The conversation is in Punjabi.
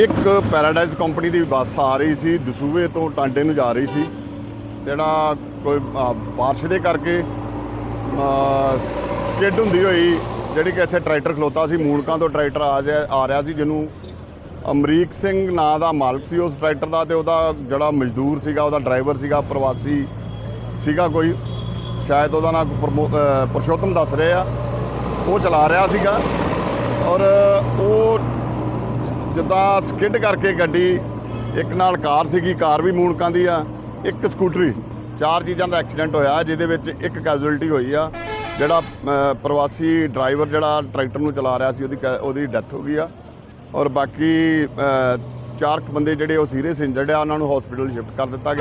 ਇੱਕ ਪੈਰਾਡਾਈਜ਼ ਕੰਪਨੀ ਦੀ ਬੱਸ ਆ ਰਹੀ ਸੀ ਦਸੂਵੇ ਤੋਂ ਟਾਂਡੇ ਨੂੰ ਜਾ ਰਹੀ ਸੀ। ਜਿਹੜਾ ਕੋਈ ਅ, ਬਾਰਿਸ਼ ਦੇ ਕਰਕੇ ਸਕਿੱਡ ਹੁੰਦੀ ਹੋਈ ਜਿਹੜੀ ਕਿ ਇੱਥੇ ਟਰੈਕਟਰ ਖਲੋਤਾ ਸੀ ਮੂਣਕਾਂ ਤੋਂ ਟਰੈਕਟਰ ਆ ਜਾ ਆ ਰਿਹਾ ਸੀ ਜਿਹਨੂੰ ਅਮਰੀਕ ਸਿੰਘ ਨਾਂ ਦਾ ਮਾਲਕ ਸੀ ਉਸ ਟਰੈਕਟਰ ਦਾ ਤੇ ਉਹਦਾ ਜਿਹੜਾ ਮਜ਼ਦੂਰ ਸੀਗਾ ਉਹਦਾ ਡਰਾਈਵਰ ਸੀਗਾ ਪ੍ਰਵਾਸੀ ਸੀਗਾ ਕੋਈ। ਸ਼ਾਇਦ ਉਹਦਾ ਨਾਮ ਪ੍ਰਮੋ- ਅ, ਪੁਰਸ਼ੋਤਮ ਦੱਸ ਰਹੇ। ਆ ਉਹ ਚਲਾ ਰਿਹਾ ਸੀਗਾ ਔਰ ਉਹ ਜਿੱਦਾਂ ਸਕਿੱਡ ਕਰਕੇ ਗੱਡੀ, ਇੱਕ ਨਾਲ ਕਾਰ ਸੀਗੀ, ਕਾਰ ਵੀ ਮੂਣਕਾਂ ਦੀ ਆ, ਇੱਕ ਸਕੂਟਰੀ, ਚਾਰ ਚੀਜ਼ਾਂ ਦਾ ਐਕਸੀਡੈਂਟ ਹੋਇਆ, ਜਿਹਦੇ ਵਿੱਚ ਇੱਕ ਕੈਜੂਅਲਟੀ ਹੋਈ ਆ, ਜਿਹੜਾ ਪ੍ਰਵਾਸੀ ਡਰਾਈਵਰ ਜਿਹੜਾ ਟਰੈਕਟਰ ਨੂੰ ਚਲਾ ਰਿਹਾ ਸੀ, ਉਹਦੀ ਕੈ- ਉਹਦੀ ਡੈਥ ਹੋ ਗਈ ਆ, ਔਰ ਬਾਕੀ ਚਾਰ ਕੁ ਬੰਦੇ ਜਿਹੜੇ ਉਹ ਸੀਰੀਅਸ ਇੰਜਰਡ ਆ, ਉਹਨਾਂ ਨੂੰ ਹਸਪੀਟਲ ਸ਼ਿਫਟ ਕਰ ਦਿੱਤਾ ਗਿਆ।